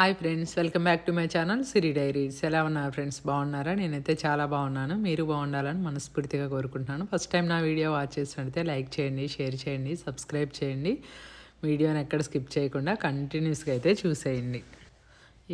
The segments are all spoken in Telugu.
Hi friends welcome back to my channel Siri diaries ఎలా ఉన్నారు ఫ్రెండ్స్ బాగున్నారా? నేనైతే చాలా బాగున్నాను. మీరు బాగుండాలని మనస్ఫూర్తిగా కోరుకుంటున్నాను. ఫస్ట్ టైం నా వీడియో వాచ్ చేసినట్టయితే లైక్ చేయండి షేర్ చేయండి సబ్స్క్రైబ్ చేయండి. వీడియోని ఎక్కడ స్కిప్ చేయకుండా కంటిన్యూస్గా అయితే చూసేయండి.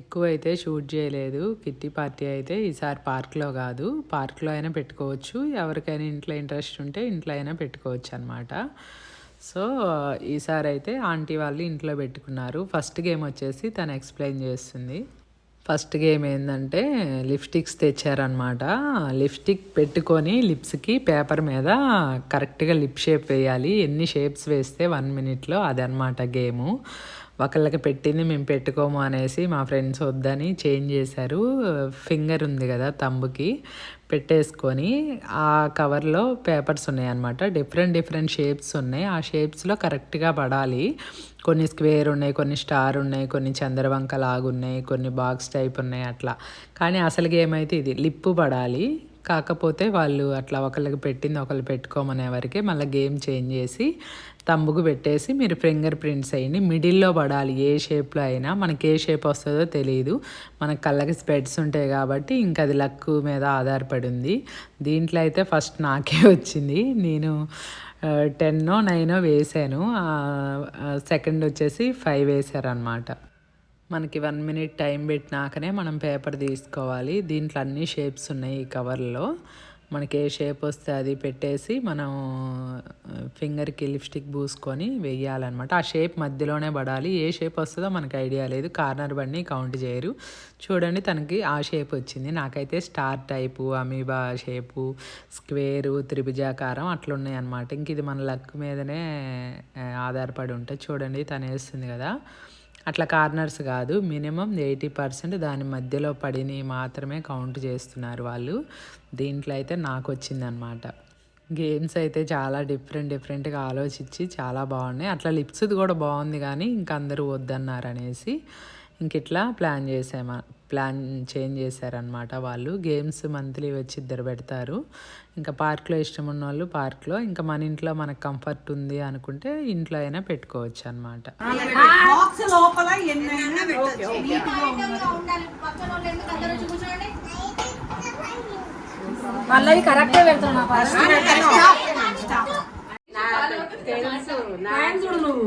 ఎక్కువ అయితే షూట్ చేయలేదు. కిట్టి పార్టీ అయితే ఈసారి పార్క్లో కాదు. పార్క్లో అయినా పెట్టుకోవచ్చు. ఎవరికైనా ఇంట్లో ఇంట్రెస్ట్ ఉంటే ఇంట్లో అయినా పెట్టుకోవచ్చు అనమాట సో ఈసారి అయితే ఆంటీ వాళ్ళు ఇంట్లో పెట్టుకున్నారు. ఫస్ట్ గేమ్ వచ్చేసి తను ఎక్స్ప్లెయిన్ చేస్తుంది. ఫస్ట్ గేమ్ ఏంటంటే లిప్స్టిక్స్ తెచ్చారనమాట లిప్స్టిక్ పెట్టుకొని లిప్స్కి పేపర్ మీద కరెక్ట్గా లిప్ షేప్ వేయాలి. ఎన్ని షేప్స్ వేస్తే వన్ మినిట్లో అదనమాట గేము. ఒకళ్ళకి పెట్టింది మేము పెట్టుకోము అనేసి మా ఫ్రెండ్స్ వద్దని చేంజ్ చేశారు. ఫింగర్ ఉంది కదా తంబుకి పెట్టేసుకొని ఆ కవర్లో పేపర్స్ ఉన్నాయి అనమాట డిఫరెంట్ డిఫరెంట్ షేప్స్ ఉన్నాయి. ఆ షేప్స్లో కరెక్ట్గా పడాలి. కొన్ని స్క్వేర్ ఉన్నాయి కొన్ని స్టార్ ఉన్నాయి కొన్ని చంద్రవంక లాగున్నాయి కొన్ని బాక్స్ టైప్ ఉన్నాయి అట్లా. కానీ అసలుగా ఏమైతే ఇది లిప్పు పడాలి. కాకపోతే వాళ్ళు అట్లా ఒకళ్ళకి పెట్టింది ఒకళ్ళు పెట్టుకోమనే వరకే మళ్ళీ గేమ్ చేంజ్ చేసి తంబుకు పెట్టేసి మీరు ఫింగర్ ప్రింట్స్ అయ్యండి మిడిల్లో పడాలి ఏ షేప్లో అయినా. మనకి ఏ షేప్ వస్తుందో తెలియదు మనకు కళ్ళకి స్పెడ్స్ ఉంటాయి కాబట్టి ఇంకా అది లక్ మీద ఆధారపడి ఉంది దీంట్లో అయితే ఫస్ట్ నాకే వచ్చింది. నేను టెన్నో నైనో వేసాను. సెకండ్ వచ్చేసి ఫైవ్ వేసారనమాట మనకి వన్ మినిట్ టైం పెట్టినాకనే మనం పేపర్ తీసుకోవాలి. దీంట్లో అన్ని షేప్స్ ఉన్నాయి ఈ కవర్లో. మనకి ఏ షేప్ వస్తే అది పెట్టేసి మనం ఫింగర్కి లిప్స్టిక్ పూసుకొని వేయాలన్నమాట ఆ షేప్ మధ్యలోనే పడాలి. ఏ షేప్ వస్తుందో మనకు ఐడియా లేదు. కార్నర్ బండి కౌంట్ చేయరు. చూడండి తనకి ఆ షేప్ వచ్చింది. నాకైతే star type amoeba shape square త్రిభుజాకారం అట్లున్నాయి అనమాట ఇంక ఇది మన లక్ మీదనే ఆధారపడి ఉంటుంది చూడండి తను వేస్తుంది కదా. అట్లా కార్నర్స్ కాదు మినిమం ఎయిటీ పర్సెంట్ దాని మధ్యలో పడిని మాత్రమే కౌంట్ చేస్తున్నారు వాళ్ళు. దీంట్లో అయితే నాకు వచ్చిందనమాట గేమ్స్ అయితే చాలా డిఫరెంట్ డిఫరెంట్గా ఆలోచించి చాలా బాగున్నాయి. అట్లా లిప్స్ది కూడా బాగుంది కానీ ఇంక అందరూ వద్దన్నారు అనేసి ఇంక ఇట్లా ప్లాన్ చేసాము ప్లాన్ చేంజ్ చేశారనమాట వాళ్ళు గేమ్స్ మంత్లీ వచ్చి ఇద్దరు పెడతారు ఇంకా పార్క్లో ఇష్టం ఉన్న వాళ్ళు పార్క్లో ఇంకా మన ఇంట్లో మనకు కంఫర్ట్ ఉంది అనుకుంటే ఇంట్లో అయినా పెట్టుకోవచ్చు అనమాట మళ్ళీ కరెక్టే పెడుతున్నా చూడు నువ్వు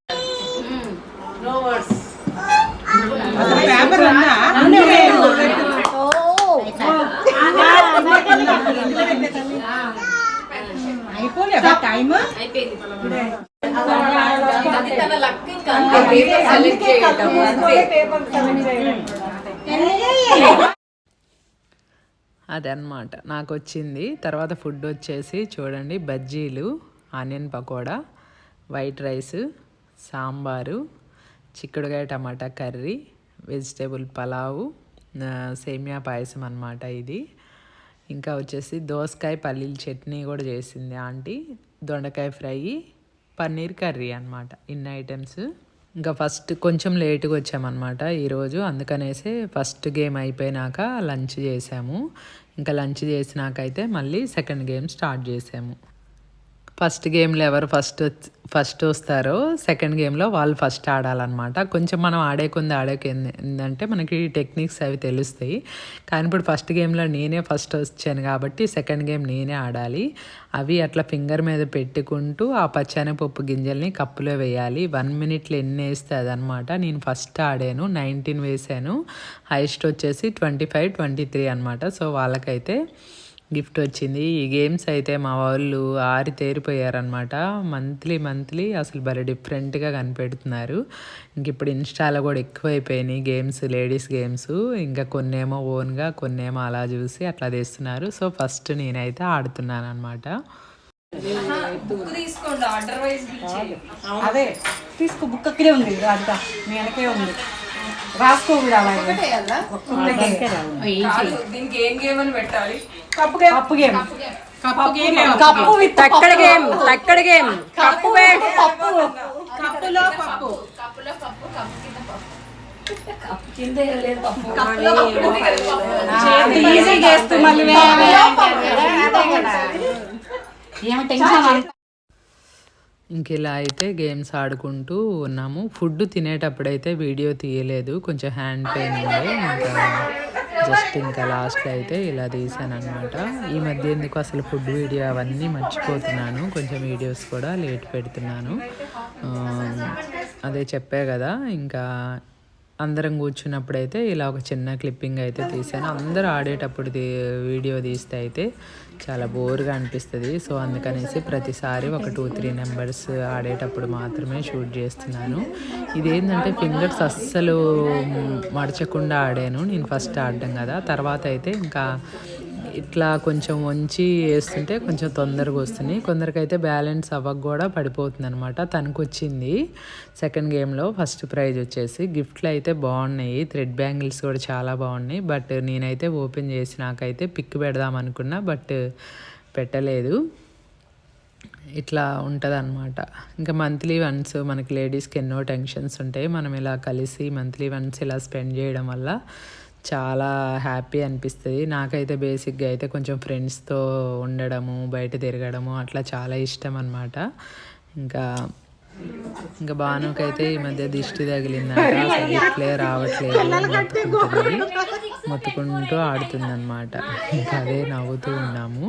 అదనమాట నాకు వచ్చింది తర్వాత ఫుడ్ వచ్చేసి చూడండి బజ్జీలు onion pakoda white rice sambar చిక్కుడుకాయ టమాటా కర్రీ వెజిటేబుల్ పలావు సేమియా పాయసం అనమాట ఇది. ఇంకా వచ్చేసి దోసకాయ పల్లీల చట్నీ కూడా చేసింది ఆంటీ. దొండకాయ ఫ్రై పన్నీర్ కర్రీ అనమాట ఇన్ని ఐటమ్స్. ఇంకా ఫస్ట్ కొంచెం లేటుగా వచ్చామన్నమాట ఈరోజు. అందుకనేసి ఫస్ట్ గేమ్ అయిపోయినాక లంచ్ చేసాము. ఇంకా లంచ్ చేసినాకైతే మళ్ళీ సెకండ్ గేమ్ స్టార్ట్ చేసాము. ఫస్ట్ గేమ్లో ఎవరు ఫస్ట్ ఫస్ట్ వస్తారో సెకండ్ గేమ్లో వాళ్ళు ఫస్ట్ ఆడాలన్నమాట. కొంచెం మనం ఆడే కొంది ఆడే ఏంటంటే మనకి టెక్నిక్స్ అవి తెలుస్తాయి. కానీ ఇప్పుడు ఫస్ట్ గేమ్లో నేనే ఫస్ట్ వచ్చాను కాబట్టి సెకండ్ గేమ్ నేనే ఆడాలి. అవి అట్లా ఫింగర్ మీద పెట్టుకుంటూ ఆ పచ్చనపప్పు గింజల్ని కప్పులో వేయాలి. వన్ మినిట్లో ఎన్ని వేస్తే అదనమాట నేను ఫస్ట్ ఆడాను నైన్టీన్ వేసాను. హైయెస్ట్ వచ్చేసి ట్వంటీ ఫైవ్ ట్వంటీ త్రీ అనమాట సో వాళ్ళకైతే గిఫ్ట్ వచ్చింది. ఈ గేమ్స్ అయితే మా వాళ్ళు ఆరి తేరిపోయారనమాట మంత్లీ మంత్లీ అసలు భలే డిఫరెంట్గా కనిపెడుతున్నారు. ఇంక ఇప్పుడు ఇన్స్టాలో కూడా ఎక్కువైపోయినాయి గేమ్స్ లేడీస్ గేమ్స్ ఇంకా కొన్నేమో ఓన్గా కొన్నేమో అలా చూసి అట్లా తెస్తున్నారు. సో ఫస్ట్ నేనైతే ఆడుతున్నాను అనమాట అదే తీసుకో బుక్ అక్కడే ఉంది. రాధిక మీ వెనకే ఉంది. రాసుకో కూడా అలాగే ఒక్కొక్కటే. దీనికి ఏం గేమ్ అని పెట్టాలి? Cup game cup game cup with తక్కడ game తక్కడ గేమ్ కప్పు వేట్ పప్పు. కప్పులో పప్పు. ఈజీ చేస్తూ మళ్ళీ ఏమి టెన్షన్ ఇంక ఇలా అయితే గేమ్స్ ఆడుకుంటూ ఉన్నాము. ఫుడ్ తినేటప్పుడైతే వీడియో తీయలేదు. కొంచెం హ్యాండ్ పెయిన్ ఉండే ఇంకా జస్ట్ ఇంకా లాస్ట్లో అయితే ఇలా తీసాను అనమాట ఈ మధ్య ఎందుకు అసలు ఫుడ్ వీడియో అవన్నీ మర్చిపోతున్నాను. కొంచెం వీడియోస్ కూడా లేట్ పెడుతున్నాను. అదే చెప్పా కదా. ఇంకా అందరం కూర్చున్నప్పుడైతే ఇలా ఒక చిన్న క్లిప్పింగ్ అయితే తీసాను అందరూ ఆడేటప్పుడు వీడియో తీస్తే అయితే చాలా బోర్గా అనిపిస్తుంది. సో అందుకనేసి ప్రతిసారి ఒక టూ త్రీ నెంబర్స్ ఆడేటప్పుడు మాత్రమే షూట్ చేస్తున్నాను. ఇదేంటంటే ఫింగర్స్ అస్సలు మడచకుండా ఆడాను. నేను ఫస్ట్ ఆడడం కదా. తర్వాత అయితే ఇంకా ఇట్లా కొంచెం వంచి వేస్తుంటే కొంచెం తొందరగా వస్తున్నాయి కొందరికైతే బ్యాలెన్స్ అవ్వక కూడా పడిపోతుంది అనమాట తనకు వచ్చింది సెకండ్ గేమ్లో ఫస్ట్ ప్రైజ్ వచ్చేసి. గిఫ్ట్లు అయితే బాగున్నాయి. థ్రెడ్ బ్యాంగిల్స్ కూడా చాలా బాగున్నాయి. బట్ నేనైతే ఓపెన్ చేసి నాకైతే పిక్ పెడదాం అనుకున్నా. బట్ పెట్టలేదు. ఇట్లా ఉంటుంది అనమాట ఇంకా మంత్లీ వన్స్ మనకి లేడీస్కి ఎన్నో టెన్షన్స్ ఉంటాయి. మనం ఇలా కలిసి మంత్లీ వన్స్ ఇలా స్పెండ్ చేయడం వల్ల చాలా హ్యాపీ అనిపిస్తుంది. నాకైతే బేసిక్గా అయితే కొంచెం ఫ్రెండ్స్తో ఉండడము బయట తిరగడము అట్లా చాలా ఇష్టం అనమాట ఇంకా ఇంకా భానుకైతే ఈ మధ్య దిష్టి తగిలిందంట. అసలు ఇట్లే రావట్లేదు మొత్తుకుంటుంది. మొత్తుకుంటూ ఆడుతుంది అనమాట ఇంకా అదే నవ్వుతూ ఉన్నాము.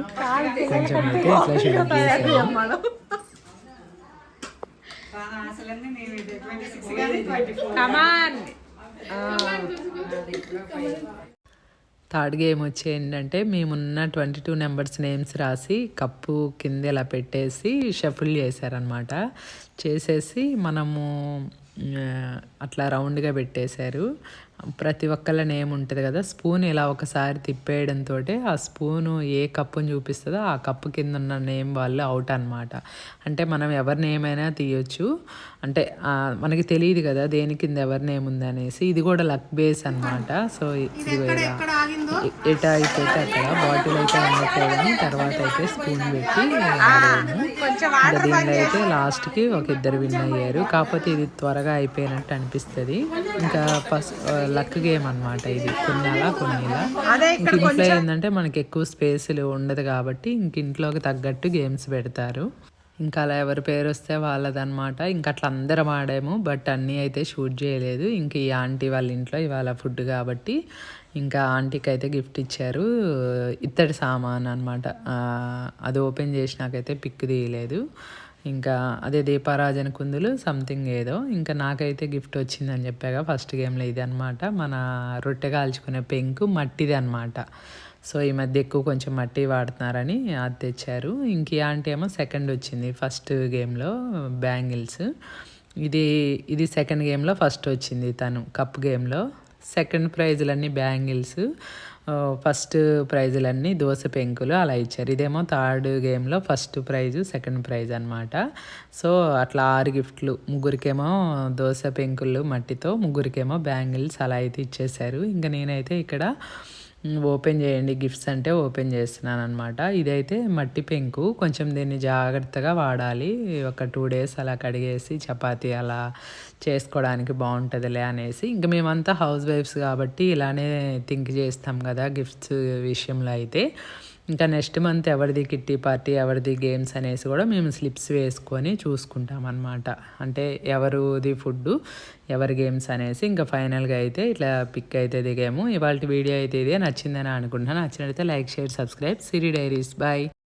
కొంచెం అయితే ఇట్లా షూట్ చేసాము థర్డ్ గేమ్ వచ్చి ఏంటంటే మేమున్న ట్వంటీ టూ నెంబర్స్ నేమ్స్ రాసి కప్పు కింద ఇలా పెట్టేసి షఫుల్ చేశారనమాట చేసేసి మనము అట్లా రౌండ్గా పెట్టేశారు. ప్రతి ఒక్కళ్ళ నేమ్ ఉంటుంది కదా? స్పూన్ ఇలా ఒకసారి తిప్పేయడంతో ఆ స్పూను ఏ కప్పుని చూపిస్తుందో ఆ కప్పు కింద ఉన్న నేమ్ వాళ్ళు అవుట్ అనమాట అంటే మనం ఎవరి నేమ్ అయినా తీయొచ్చు. అంటే మనకి తెలియదు కదా దేని కింద ఎవరి నేమ్ ఉంది అనేసి. ఇది కూడా లక్ బేస్ అనమాట సో ఇదిగో ఇలా ఎ- ఎట అయిపోతే అక్కడ బాటిల్ అయితే ఉండకూడదు తర్వాత అయితే స్పూన్ పెట్టి ఇంకా దీనిలో అయితే లాస్ట్కి ఒక ఇద్దరు విన్ అయ్యారు. కాకపోతే ఇది త్వరగా అయిపోయినట్టు అనిపిస్తుంది. ఇంకా ఫస్ట్ లక్ గేమ్ అన్నమాట ఇది. కొన్ని అలా కొన్ని ఇలా ఇంక ఇంట్లో ఏంటంటే మనకి ఎక్కువ స్పేస్లు ఉండదు కాబట్టి ఇంక ఇంట్లోకి తగ్గట్టు గేమ్స్ పెడతారు. ఇంకా అలా ఎవరి పేరు వస్తే వాళ్ళదన్నమాట. ఇంకా అట్లా అందరం ఆడాము బట్ అన్నీ అయితే షూట్ చేయలేదు. ఇంక ఈ ఆంటీ వాళ్ళ ఇంట్లో ఇవాళ ఫుడ్ కాబట్టి ఇంకా ఆంటీకి అయితే గిఫ్ట్ ఇచ్చారు. ఇత్తడి సామాన్ అనమాట అది ఓపెన్ చేసినాకైతే పిక్ తీయలేదు. ఇంకా అదే దీపారాజన కుందులు సంథింగ్ ఏదో. ఇంకా నాకైతే గిఫ్ట్ వచ్చిందని చెప్పాగా ఫస్ట్ గేమ్లో ఇది అనమాట మన రొట్టె కాల్చుకునే పెంకు మట్టిది అనమాట సో ఈ మధ్య ఎక్కువ కొంచెం మట్టి వాడుతున్నారని అది తెచ్చారు. ఇంక అంటే ఆంటీ ఏమో సెకండ్ వచ్చింది ఫస్ట్ గేమ్లో బ్యాంగిల్స్ ఇది ఇది సెకండ్ గేమ్లో ఫస్ట్ వచ్చింది తను కప్ గేమ్లో సెకండ్ ప్రైజ్లన్నీ బ్యాంగిల్స్ ఫస్ట్ ప్రైజులన్నీ దోశ పెంకులు అలా ఇచ్చారు. ఇదేమో థర్డ్ గేమ్లో ఫస్ట్ ప్రైజ్ సెకండ్ ప్రైజ్ అనమాట సో అట్లా ఆరు గిఫ్ట్లు. ముగ్గురికేమో దోశ పెంకులు మట్టితో ముగ్గురికేమో బ్యాంగిల్స్ అలా అయితే ఇచ్చేసారు ఇంకా నేనైతే ఇక్కడ ఓపెన్ చేయండి గిఫ్ట్స్ అంటే ఓపెన్ చేస్తున్నాను అనమాట ఇదైతే మట్టి పెంకు. కొంచెం దీన్ని జాగ్రత్తగా వాడాలి. ఒక టూ డేస్ అలా కడిగేసి చపాతి అలా చేసుకోవడానికి బాగుంటుందిలే అనేసి. ఇంకా మేమంతా హౌస్ వైఫ్స్ కాబట్టి ఇలానే థింక్ చేస్తాం కదా గిఫ్ట్స్ విషయంలో అయితే. ఇంకా నెక్స్ట్ మంత్ ఎవరిది కిట్టి పార్టీ ఎవరిది గేమ్స్ అనేసి కూడా మేము స్లిప్స్ వేసుకొని చూసుకుంటాం అనమాట అంటే ఎవరిది ఫుడ్ ఎవరి గేమ్స్ అనేసి ఇంకా ఫైనల్గా అయితే ఇట్లా పిక్ అయితే దిగాము. ఇవాళ వీడియో అయితే ఇదే. నచ్చిందని అనుకుంటున్నాను నచ్చినట్లయితే like share subscribe. Siri diaries. Bye.